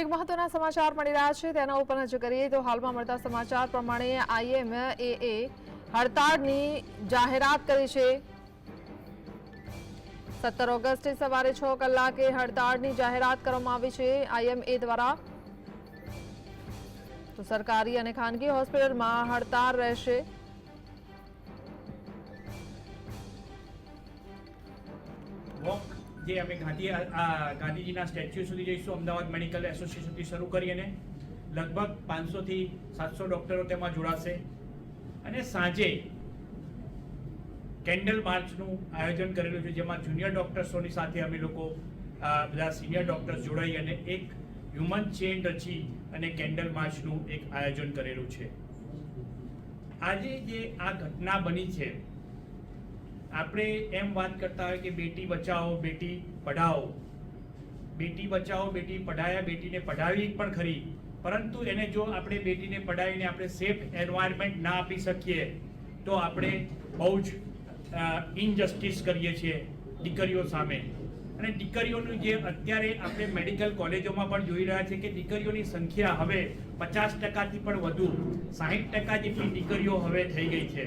એક મહત્વના સમાચાર મળી રહ્યા છે. તેના ઉપર નજર કરીએ તો હાલમાં મળતા સમાચાર પ્રમાણે આઈએમએ હડતાળની જાહેરાત કરી છે. સત્તર ઓગસ્ટે સવારે છ કલાકે હડતાળની જાહેરાત કરવામાં આવી છે. આઈએમએ દ્વારા તો સરકારી અને ખાનગી હોસ્પિટલમાં હડતાળ રહેશે. જે અમે ગાંધી ગાંધીજીના સ્ટેચ્યુ સુધી જઈશું, અમદાવાદ મેડિકલ એસોસિએશનથી શરૂ કરી લગભગ પાંચસોથી સાતસો ડૉક્ટરો તેમાં જોડાશે. અને સાંજે કેન્ડલ માર્ચનું આયોજન કરેલું છે, જેમાં જુનિયર ડૉક્ટર્સોની સાથે અમે લોકો બધા સિનિયર ડૉક્ટર્સ જોડાઈ અને એક હ્યુમન ચેન રચી અને કેન્ડલ માર્ચનું એક આયોજન કરેલું છે. આજે જે આ ઘટના બની છે આપણે એમ વાત કરતા હોય કે બેટી બચાવો, બેટી પઢાઓ. બેટી બચાવો, બેટી પઢાયા, બેટીને પઢાવી પણ ખરી. પરંતુ એને જો આપણે બેટીને પઢાવીને આપણે સેફ એન્વાયરમેન્ટ ના આપી શકીએ, તો આપણે બહુ જ ઇનજસ્ટિસ કરીએ છીએ દીકરીઓ સામે. અને દીકરીઓનું જે અત્યારે આપણે મેડિકલ કોલેજોમાં પણ જોઈ રહ્યા છે કે દીકરીઓની સંખ્યા હવે પચાસ ટકાથી પણ વધુ. સાહીઠ ટકા જેટલી દીકરીઓ હવે થઈ ગઈ છે.